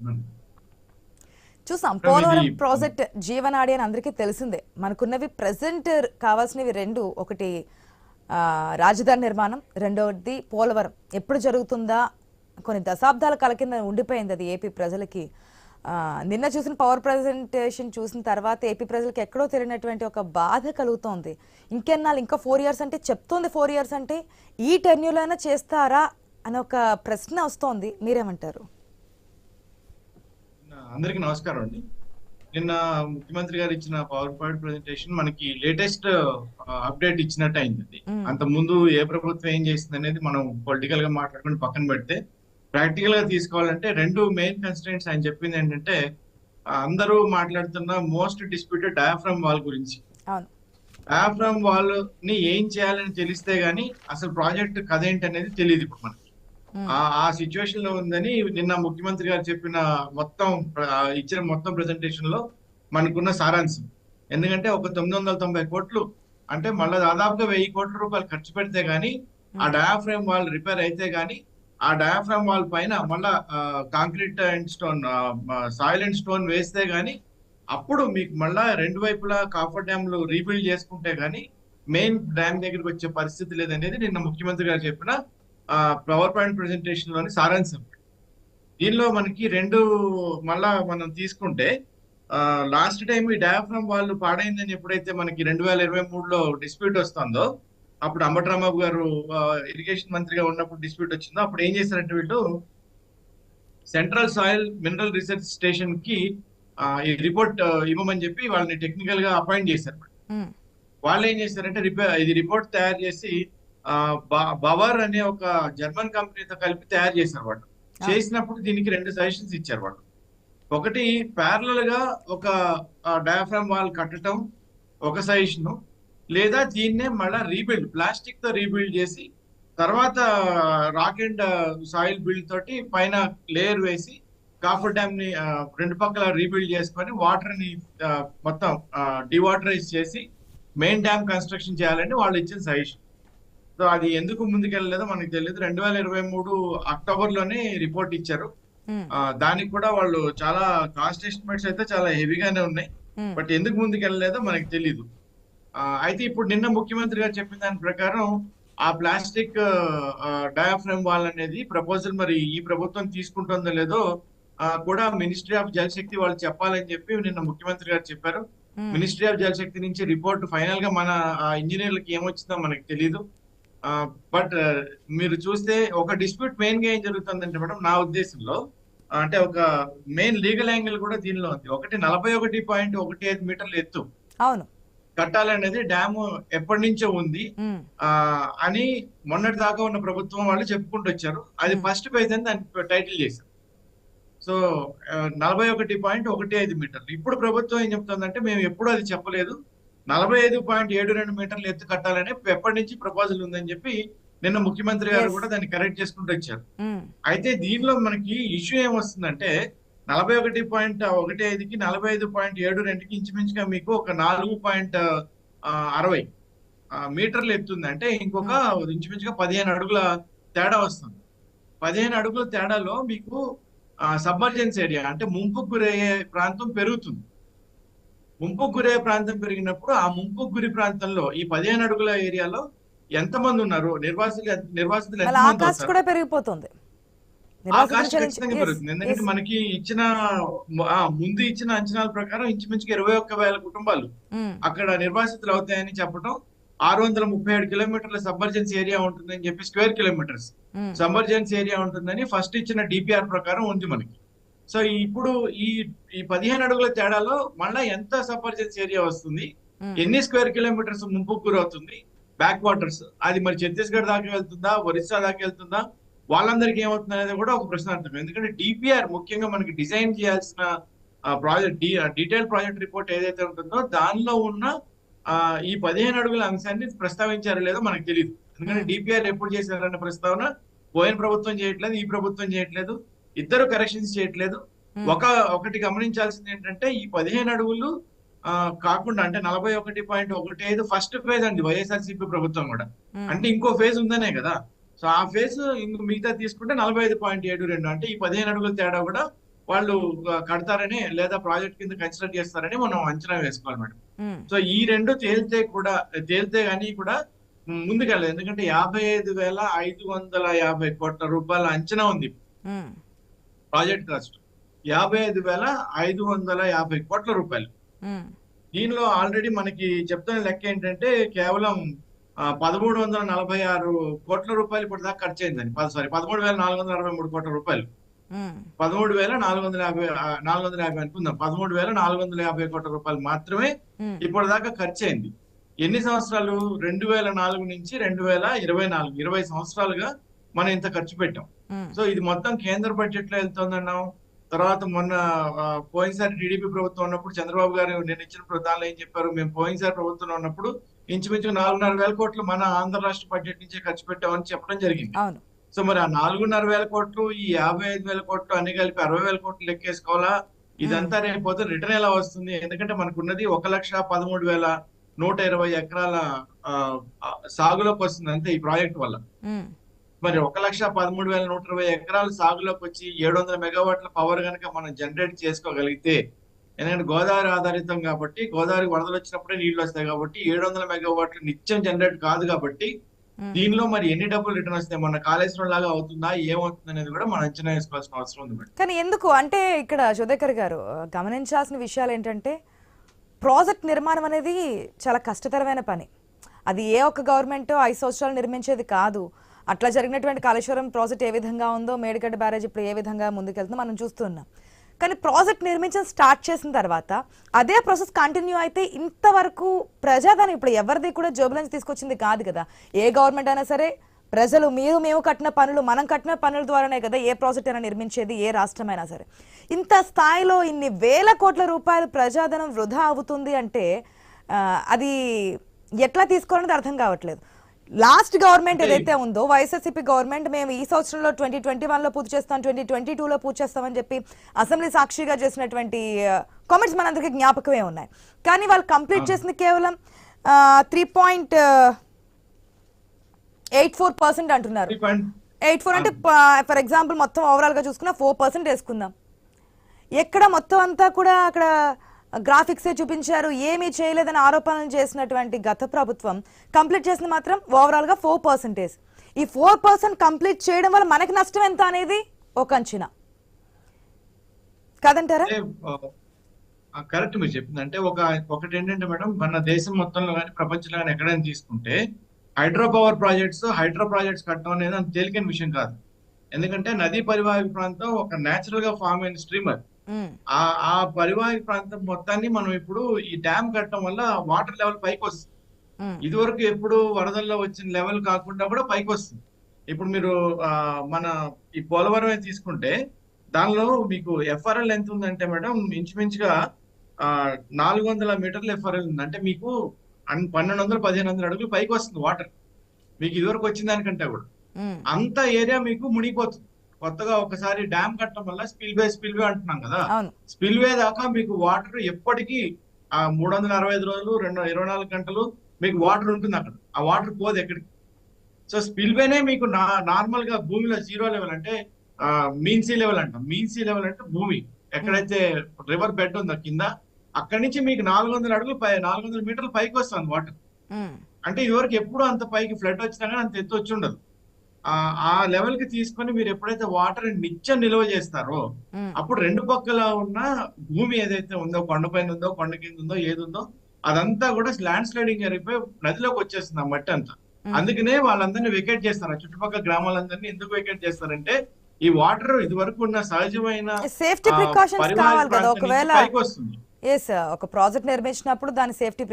అనుకుంటున్నాను చూసాం పోలవరం ప్రాజెక్ట్ జీవనాడి అని అందరికీ తెలిసిందే. మనకున్నవి ప్రజెంట్ కావాల్సినవి రెండు ఒకటి రాజధాని నిర్మాణం రెండవది పోలవరం ఎప్పుడు జరుగుతుందా? కొన్ని దశాబ్దాల కాల కింద ఉండిపోయింది అది ఏపీ ప్రజలకి. నిన్న చూసిన పవర్ ప్రజెంటేషన్ చూసిన తర్వాత ఏపీ ప్రజలకు ఎక్కడో తెలియనటువంటి ఒక బాధ కలుగుతోంది. ఇంకెన్నాళ్ళు ఇంకా ఫోర్ ఇయర్స్ అంటే చెప్తోంది ఫోర్ ఇయర్స్ అంటే ఈ టెన్యూలైనా చేస్తారా? అని ఒక ప్రశ్న వస్తోంది. మీరేమంటారు? అందరికీ నమస్కారం అండి నిన్న ముఖ్యమంత్రి గారు ఇచ్చిన పవర్ పాయింట్ ప్రెజెంటేషన్ మనకి లేటెస్ట్ అప్డేట్ ఇచ్చినట్టు అయింది. అంత ముందు ఏ ప్రభుత్వం ఏం చేసింది అనేది మనం పొలిటికల్గా మాట్లాడుకుని పక్కన పెడితే ప్రాక్టికల్గా తీసుకోవాలంటే రెండు మెయిన్ కన్స్టెంట్స్ ఆయన చెప్పింది ఏంటంటే అందరూ మాట్లాడుతున్న మోస్ట్ డిస్ప్యూటెడ్ డయాఫ్రమ్ వాల్ గురించి డయాఫ్రమ్ వాల్ని ఏం చేయాలని తెలిస్తే గానీ అసలు ప్రాజెక్ట్ కథ ఏంటి అనేది తెలియదు ఇప్పుడు మనకి. ఆ ఆ సిచ్యువేషన్లో ఉందని నిన్న ముఖ్యమంత్రి గారు చెప్పిన మొత్తం ఇచ్చిన మొత్తం ప్రెజెంటేషన్లో మనకున్న సారాంశం. ఎందుకంటే ఒక తొమ్మిది వందల తొంభై కోట్లు అంటే మళ్ళీ దాదాపుగా వెయ్యి కోట్ల రూపాయలు ఖర్చు పెడితే గానీ ఆ డయాఫ్రేమ్ వాల్ రిపేర్ అయితే గానీ ఆ డయాఫ్రామ్ వాల్ పైన మళ్ళా concrete and stone soil and stone వేస్తే గానీ అప్పుడు మీకు మళ్ళా రెండు వైపులా కాఫర్ డ్యామ్లు రీబిల్డ్ చేసుకుంటే గానీ మెయిన్ డ్యామ్ దగ్గరికి వచ్చే పరిస్థితి లేదనేది నిన్న ముఖ్యమంత్రి గారు చెప్పిన పవర్ పాయింట్ ప్రెజెంటేషన్లోని సారాంశం దీనిలో మనకి రెండు మళ్ళా మనం తీసుకుంటే లాస్ట్ టైం ఈ డయాఫ్రామ్ వాళ్ళు పాడైందని ఎప్పుడైతే మనకి రెండు వేల ఇరవై మూడులో డిస్ప్యూట్ వస్తుందో అప్పుడు అంబటరామబాబు గారు ఇరిగేషన్ మంత్రిగా ఉన్నప్పుడు డిస్ప్యూట్ వచ్చిందో అప్పుడు ఏం చేశారంటే వీళ్ళు సెంట్రల్ సాయిల్ మినరల్ రీసెర్చ్ స్టేషన్కి ఈ రిపోర్ట్ ఇవ్వమని చెప్పి వాళ్ళని టెక్నికల్గా అపాయింట్ చేశారు. వాళ్ళు ఏం చేశారంటే రిపేర్ ఇది రిపోర్ట్ తయారు చేసి బవర్ అనే ఒక జర్మన్ కంపెనీతో కలిపి తయారు చేశారు వాళ్ళు చేసినప్పుడు దీనికి రెండు సజెషన్స్ ఇచ్చారు వాళ్ళు ఒకటి ప్యారలల్గా ఒక డయాఫ్రామ్ వాల్ కట్టడం ఒక సజెషన్. లేదా దీన్నే మళ్ళా రీబిల్డ్ ప్లాస్టిక్తో రీబిల్డ్ చేసి తర్వాత రాక్ అండ్ సాయిల్ బిల్డ్ తోటి పైన లేయర్ వేసి కాఫర్ డ్యామ్ని రెండు పక్కల రీబిల్డ్ చేసుకొని వాటర్ని మొత్తం డివాటరైజ్ చేసి మెయిన్ డ్యామ్ కన్స్ట్రక్షన్ చేయాలని వాళ్ళు ఇచ్చిన సజెషన్. సో అది ఎందుకు ముందుకెళ్ళలేదో మనకు తెలియదు రెండు వేల ఇరవై మూడు అక్టోబర్లోనే రిపోర్ట్ ఇచ్చారు. ఆ, దానికి కూడా వాళ్ళు చాలా కాస్ట్ ఎస్టిమేట్స్ అయితే చాలా హెవీగానే ఉన్నాయి మ్మ్. బట్ ఎందుకు ముందుకు వెళ్ళలేదో మనకి తెలీదు ఆ, అయితే ఇప్పుడు నిన్న ముఖ్యమంత్రి గారు చెప్పిన దాని ప్రకారం ఆ ప్లాస్టిక్ డయాఫ్రేమ్ వాల్ అనేది ప్రపోజల్ మరి ఈ ప్రభుత్వం తీసుకుంటుందో లేదో కూడా మినిస్ట్రీ ఆఫ్ జల్ శక్తి వాళ్ళు చెప్పాలని చెప్పి నిన్న ముఖ్యమంత్రి గారు చెప్పారు మ్మ్. మినిస్ట్రీ ఆఫ్ జల్ శక్తి నుంచి రిపోర్ట్ ఫైనల్గా మన ఇంజనీర్లకి ఏమొచ్చిందో మనకి తెలియదు బట్ మీరు చూస్తే ఒక డిస్ప్యూట్ మెయిన్గా ఏం జరుగుతుందంటే మేడం నా ఉద్దేశంలో అంటే ఒక మెయిన్ లీగల్ యాంగిల్ కూడా దీనిలో ఉంది. ఒకటి నలభై ఒకటి పాయింట్ ఒకటి ఐదు మీటర్ల ఎత్తు. అవును. కట్టాలనేది డ్యామ్ ఎప్పటి నుంచో ఉంది. అని మొన్నటి దాకా ఉన్న ప్రభుత్వం వాళ్ళు చెప్పుకుంటూ వచ్చారు. అది. ఫస్ట్ పేజ్ అని దానికి టైటిల్ చేశారు. సో నలభై ఒకటి పాయింట్ ఒకటి ఐదు మీటర్లు. ఇప్పుడు ప్రభుత్వం ఏం చెప్తుందంటే మేము ఎప్పుడు అది చెప్పలేదు. నలభై ఐదు పాయింట్ ఏడు రెండు మీటర్లు ఎత్తు కట్టాలని ఎప్పటి నుంచి ప్రపోజల్ ఉందని చెప్పి నిన్న ముఖ్యమంత్రి గారు. కూడా దాన్ని కరెక్ట్ చేసుకుంటూ వచ్చారు. మ్మ్. అయితే దీనిలో మనకి ఇష్యూ ఏమొస్తుందంటే నలభై ఒకటి పాయింట్ ఒకటి ఐదుకి నలభై ఐదు పాయింట్ ఏడు రెండుకి ఇంచుమించుగా మీకు ఒక నాలుగు పాయింట్ అరవై మీటర్లు ఎత్తుంది అంటే ఇంకొక ఇంచుమించుగా పదిహేను అడుగుల తేడా వస్తుంది. పదిహేను అడుగుల తేడాలో మీకు సబ్మర్జెన్స్ ఏరియా అంటే ముంపుకు గురయ్యే ప్రాంతం పెరుగుతుంది. ముంపుకు గురయ్యే ప్రాంతం పెరిగినప్పుడు ఆ ముంపుకు గురి ప్రాంతంలో ఈ పదిహేను అడుగుల ఏరియాలో ఎంతమంది ఉన్నారు నిర్వాసితులు నిర్వాసితులు ఆకాశ్ కూడా పెరిగిపోతుంది ఖచ్చితంగా పెరుగుతుంది ఎందుకంటే. మనకి ఇచ్చిన ముందు ఇచ్చిన అంచనాల ప్రకారం ఇంచుమించుగా ఇరవై ఒక్క వేల కుటుంబాలు. అక్కడ నిర్వాసితులు అవుతాయని చెప్పడం ఆరు వందల ముప్పై ఏడు కిలోమీటర్ల సబర్జెన్స్ ఏరియా ఉంటుందని చెప్పి స్క్వేర్ కిలోమీటర్స్. సబర్జెన్స్ ఏరియా ఉంటుందని ఫస్ట్ ఇచ్చిన డిపిఆర్ ప్రకారం ఉంది మనకి సో ఇప్పుడు ఈ ఈ పదిహేను అడుగుల తేడాలో మళ్ళా ఎంత సబర్జెన్స్ ఏరియా వస్తుంది. ఎన్ని స్క్వేర్ కిలోమీటర్స్ ముంపుకు గురవుతుంది బ్యాక్ వాటర్స్. అది మరి ఛత్తీస్గఢ్ దాకా వెళ్తుందా? ఒరిస్సా దాకా వెళ్తుందా? వాళ్ళందరికీ ఏమవుతుంది అనేది కూడా ఒక ప్రశ్నార్థం ఎందుకంటే డిపిఆర్ ముఖ్యంగా మనకి డిజైన్ చేయాల్సిన ప్రాజెక్ట్ డీటెయిల్ ప్రాజెక్ట్ రిపోర్ట్ ఏదైతే ఉంటుందో దానిలో ఉన్న ఆ, ఈ పదిహేను అడుగుల అంశాన్ని ప్రస్తావించారో లేదో మనకు తెలియదు ఎందుకంటే. డిపిఆర్ ఎప్పుడు చేశారన్న ప్రస్తావన పోయిన ప్రభుత్వం చేయట్లేదు ఈ ప్రభుత్వం చేయట్లేదు. ఇద్దరు కరెక్షన్స్ చేయట్లేదు. ఒక ఒకటి గమనించాల్సింది ఏంటంటే ఈ పదిహేను అడుగులు కాకుండా అంటే నలభై ఒకటి పాయింట్ ఒకటి ఐదు ఫస్ట్ ఫేజ్ అండి వైఎస్ఆర్సీపీ ప్రభుత్వం కూడా. అంటే ఇంకో ఫేజ్ ఉందనే కదా. సో ఆ ఫేజ్ ఇంకో మిగతా తీసుకుంటే నలభై ఐదు పాయింట్ ఏడు రెండు. అంటే ఈ పదిహేను అడుగుల తేడా కూడా వాళ్ళు కడతారని లేదా ప్రాజెక్ట్ కింద కన్సిడర్ చేస్తారని మనం అంచనా వేసుకోవాలి మేడం. సో ఈ రెండు తేలితే కూడా తేలితే కానీ కూడా ముందుకెళ్ళదు ఎందుకంటే యాభై ఐదు వేల ఐదు వందల యాభై కోట్ల రూపాయల అంచనా ఉంది. ప్రాజెక్ట్ కాస్ట్ యాభై ఐదు వేల ఐదు వందల యాభై కోట్ల రూపాయలు. దీనిలో ఆల్రెడీ మనకి చెప్తున్న లెక్క ఏంటంటే కేవలం పదమూడు వందల నలభై ఆరు కోట్ల రూపాయలు ఇప్పుడు దాకా ఖర్చు అయిందని సారీ పదమూడు వేల నాలుగు వందల అరవై మూడు కోట్ల రూపాయలు. పదమూడు వేల నాలుగు వందల యాభై నాలుగు వందల యాభై అనుకుందాం. పదమూడు వేల నాలుగు వందల యాభై కోట్ల రూపాయలు మాత్రమే ఇప్పటిదాకా ఖర్చు అయింది. ఎన్ని సంవత్సరాలు? రెండు వేల నాలుగు నుంచి రెండు వేల ఇరవై నాలుగు ఇరవై సంవత్సరాలుగా మనం ఇంత ఖర్చు పెట్టాం. సో ఇది మొత్తం కేంద్ర బడ్జెట్లో వెళ్తుందన్నాం తర్వాత మొన్న పోయినసారి టీడీపీ ప్రభుత్వం ఉన్నప్పుడు చంద్రబాబు గారు నేను ఇచ్చిన ప్రధానులు ఏం చెప్పారు? మేము పోయినసారి ప్రభుత్వంలో ఉన్నప్పుడు ఇంచుమించు నాలుగున్నర వేల కోట్లు మన ఆంధ్ర రాష్ట్ర బడ్జెట్ నుంచే ఖర్చు పెట్టామని చెప్పడం జరిగింది. సో మరి ఆ నాలుగున్నర వేల కోట్లు ఈ యాభై ఐదు వేల కోట్లు అన్ని కలిపి అరవై వేల కోట్లు లెక్కేసుకోవాలా? ఇదంతా రేపు రిటర్న్ ఎలా వస్తుంది? ఎందుకంటే మనకున్నది ఒక లక్ష పదమూడు వేల నూట ఇరవై ఎకరాల సాగులోకి వస్తుంది అంతే ఈ ప్రాజెక్ట్ వల్ల. మరి ఒక లక్ష పదమూడు వేల నూట ఇరవై ఎకరాలు సాగులోకి వచ్చి ఏడు వందల మెగావాట్ల పవర్ కనుక మనం జనరేట్ చేసుకోగలిగితే ఎందుకంటే గోదావరి ఆధారితం కాబట్టి గోదావరి వరదలు వచ్చినప్పుడే నీళ్ళు వస్తాయి కాబట్టి ఏడు వందల మెగావాట్లు నిత్యం జనరేట్ కాదు కాబట్టి. దీనిలో మరి ఎన్ని డబ్బులు రిటర్న్ వస్తాయి? మన కాళేశ్వరం లాగా అవుతుందా? ఏమవుతుంది అనేది కూడా మనం అంచనా వేసుకోవాల్సిన అవసరం ఉంది కానీ ఎందుకు? అంటే ఇక్కడ సుధాకర్ గారు గమనించాల్సిన విషయాలు ఏంటంటే ప్రాజెక్ట్ నిర్మాణం అనేది చాలా కష్టతరమైన పని. అది ఏ ఒక్క గవర్నమెంట్ ఐదు సంవత్సరాలు నిర్మించేది కాదు. అట్లా జరిగినటువంటి కాళేశ్వరం ప్రాజెక్ట్ ఏ విధంగా ఉందో మేడిగడ్డ బ్యారేజ్ ఇప్పుడు ఏ విధంగా ముందుకెళ్తుందో మనం చూస్తున్నాం కానీ ప్రాజెక్ట్ నిర్మించడం స్టార్ట్ చేసిన తర్వాత అదే ప్రాసెస్ కంటిన్యూ అయితే ఇంతవరకు ప్రజాధనం ఇప్పుడు ఎవరిది కూడా జోబులోంచి తీసుకొచ్చింది కాదు కదా. ఏ గవర్నమెంట్ అయినా సరే ప్రజలు మీరు మేము కట్టిన పనులు మనం కట్టిన పనుల ద్వారానే కదా ఏ ప్రాజెక్ట్ అయినా నిర్మించేది ఏ రాష్ట్రమైనా సరే. ఇంత స్థాయిలో ఇన్ని వేల కోట్ల రూపాయలు ప్రజాధనం వృధా అవుతుంది అంటే అది ఎట్లా తీసుకోవాలనేది అర్థం కావట్లేదు. లాస్ట్ గవర్నమెంట్ ఏదైతే ఉందో వైఎస్ఆర్సీపీ గవర్నమెంట్ మేము ఈ సంవత్సరంలో ట్వంటీ ట్వంటీ వన్లో పూర్తి చేస్తాం ట్వంటీ ట్వంటీ టూలో పూర్తి చేస్తామని చెప్పి అసెంబ్లీ సాక్షిగా చేసినటువంటి కామెంట్స్ మనందరికీ జ్ఞాపకమే ఉన్నాయి. కానీ వాళ్ళు కంప్లీట్ చేసింది కేవలం three point eight four percent అంటున్నారు. ఎయిట్ ఫోర్ అంటే ఫర్ ఎగ్జాంపుల్ మొత్తం ఓవరాల్గా చూసుకున్నా ఫోర్ పర్సెంట్ వేసుకుందాం. ఎక్కడ మొత్తం అంతా కూడా అక్కడ గ్రాఫిక్సే చూపించారు. ఏమీ చేయలేదని ఆరోపణలు చేసినటువంటి గత ప్రభుత్వం కంప్లీట్ చేసిన మాత్రం ఓవరాల్గా ఫోర్ పర్సెంటేజ్. ఈ ఫోర్ పర్సెంట్ కంప్లీట్ చేయడం వల్ల మనకి నష్టం ఎంత అనేది ఒక అంచనా కాదంటారా? కరెక్ట్ మీరు చెప్పింది. అంటే ఒక ఒకటి ఏంటంటే మేడం మన దేశం మొత్తంలో కానీ ప్రపంచంలో కానీ ఎక్కడైనా తీసుకుంటే hydro power projects hydro projects కట్టడం అనేది అంత తేలికైన విషయం కాదు. ఎందుకంటే నదీ పరివాహక ప్రాంతం ఒక నేచురల్గా ఫామ్ అయిన స్ట్రీమర్ ఆ ఆ పరివాహక ప్రాంతం మొత్తాన్ని మనం ఇప్పుడు ఈ డ్యామ్ కట్టడం వల్ల వాటర్ లెవెల్ పైకి వస్తుంది. ఇదివరకు ఎప్పుడు వరదల్లో వచ్చిన లెవెల్ కాకుండా కూడా పైకి వస్తుంది. ఇప్పుడు మీరు మన ఈ పోలవరమే తీసుకుంటే దానిలో మీకు ఎఫ్ఆర్ఎల్ ఎంత ఉందంటే మేడం ఇంచుమించుగా ఆ, నాలుగు వందల మీటర్ల ఎఫ్ఆర్ఎల్ ఉంది. అంటే మీకు పన్నెండు వందలు పదిహేను వందల అడుగులు పైకి వస్తుంది వాటర్. మీకు ఇదివరకు వచ్చిన దానికంటే కూడా. అంత ఏరియా మీకు మునిగిపోతుంది. కొత్తగా ఒకసారి డ్యామ్ కట్టడం వల్ల స్పిల్ వే స్పిల్ వే అంటున్నాం కదా. అవును. స్పిల్ వే దాకా మీకు వాటర్ ఎప్పటికీ ఆ మూడు వందల అరవై ఐదు రోజులు రెండు ఇరవై నాలుగు గంటలు మీకు వాటర్ ఉంటుంది అక్కడ. ఆ వాటర్ పోదు ఎక్కడికి. సో స్పిల్ వేనే మీకు నార్మల్గా భూమిలో జీరో లెవెల్ అంటే మీన్ సీ లెవెల్ అంటాం. మీన్ సీ లెవెల్ అంటే భూమి. ఎక్కడైతే రివర్ బెడ్ ఉందో కింద అక్కడి నుంచి మీకు నాలుగు వందల అడుగులు పై నాలుగు వందల మీటర్లు పైకి వస్తుంది వాటర్. అంటే ఇదివరకు ఎప్పుడు అంత పైకి ఫ్లడ్ వచ్చినా కానీ అంత ఎత్తు వచ్చి ఉండదు. ఆ లెవెల్కి తీసుకొని మీరు ఎప్పుడైతే వాటర్ నిత్యం నిల్వ చేస్తారో అప్పుడు రెండు పక్కల ఉన్న భూమి ఏదైతే ఉందో కొండ పైన ఉందో కొండ కింద ఉందో ఏది ఉందో అదంతా కూడా ల్యాండ్ స్లైడింగ్ జరిగిపోయి నదిలోకి వచ్చేస్తుంది ఆ మట్టి అంతా. అందుకనే వాళ్ళందరినీ వెకేట్ చేస్తారు. ఆ చుట్టుపక్కల గ్రామాలందరినీ ఎందుకు వెకేట్ చేస్తారంటే ఈ వాటర్ ఇది వరకు ఉన్న సహజమైన సేఫ్టీ ప్రికాషన్స్ కావాలి కదా ఒకవేళ ఒక ప్రాజెక్ట్ నిర్మించినప్పుడు దాని సేఫ్టీ